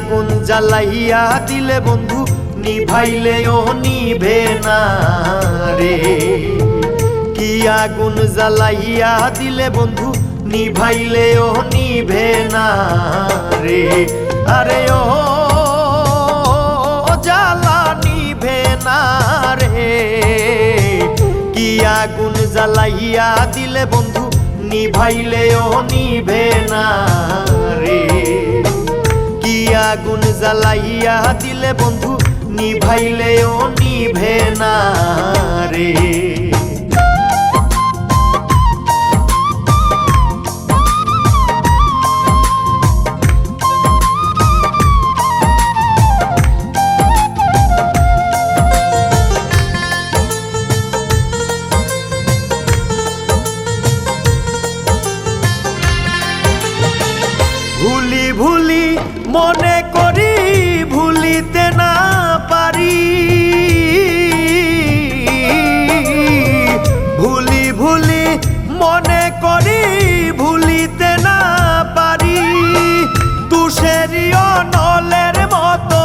আগুন জ্বালাইয়া দিলে বন্ধু নিভাইলেও নিভে না রে। কি আগুন জ্বালাইয়া দিলে বন্ধু নিভাইলেও নিভে না রে। আরে ও, জ্বালা নিভে না রে। কি আগুন জ্বালাইয়া দিলে বন্ধু নিভাইলেও নিভে না রে। আগুন জ্বালাইয়া দিলে বন্ধু নিভাইলেও নিভে না রে। মনে করি ভুলিতে না পারি। ভুলি ভুলি, মনে করি ভুলিতে না পারি। তুষেরিও নলের মতো।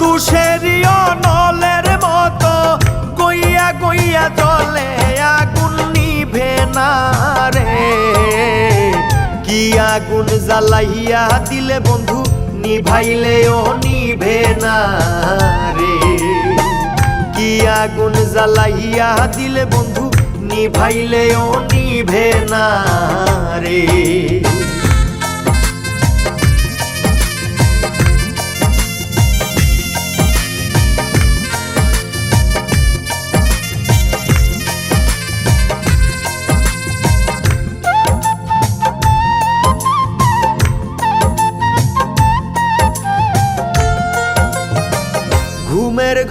তুষেরিও আগুন জ্বালাইয়া দিলে বন্ধু নিভাইলেও নিভে না রে। কি আগুন জ্বালাইয়া দিলে বন্ধু নিভাইলেও নিভে না রে।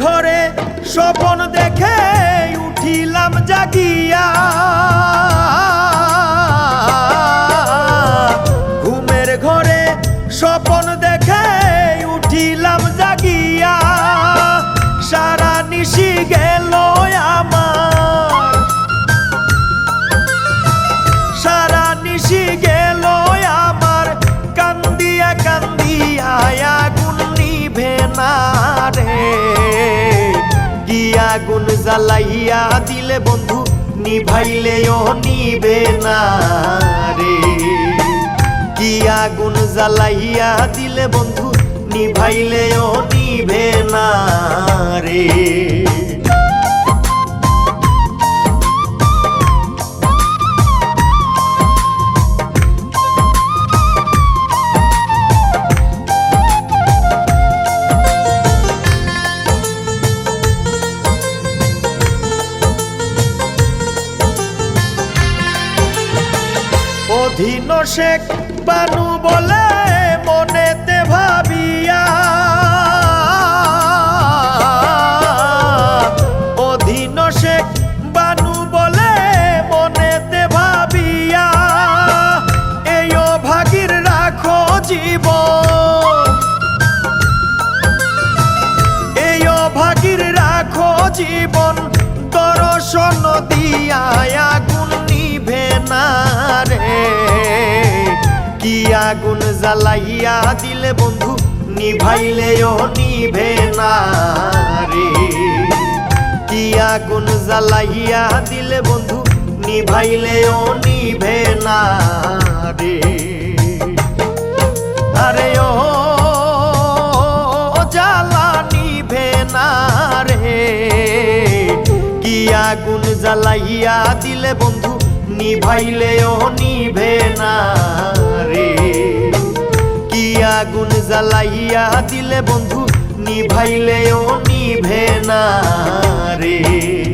ঘরে স্বপন দেখে উঠিলাম জাগিয়া। ঘুমের ঘরে স্বপন দেখে উঠিলাম রে। গিয়া গুণ জ্বালাইয়া দিলে বন্ধু, নিভাইলেও নিবে না রে। গিয়া গুণ জ্বালাইয়া দিলে বন্ধু, নিভাইলেও নিভে না রে। অধীন শেখ বানু বলে মনেতে ভাবিয়া। অধীন শেখ বানু বলে মনেতে ভাবিয়া। এই ভাগির রাখো জীবন। এই অভাগীর রাখো জীবন, দর্শন দিয়া আগুন জ্বালাইয়া দিলে বন্ধু নিভাইলেও নিভে না রে। কি আগুন জ্বালাইয়া দিলে বন্ধু নিভাইলেও নিভে না রে। আরে ও, জ্বালা আগুন জ্বালাইয়া দিলে বন্ধু নিভাইলেও নিভে না রে। কি আগুন জ্বালাইয়া দিলে বন্ধু নিভাইলেও নিভে না রে।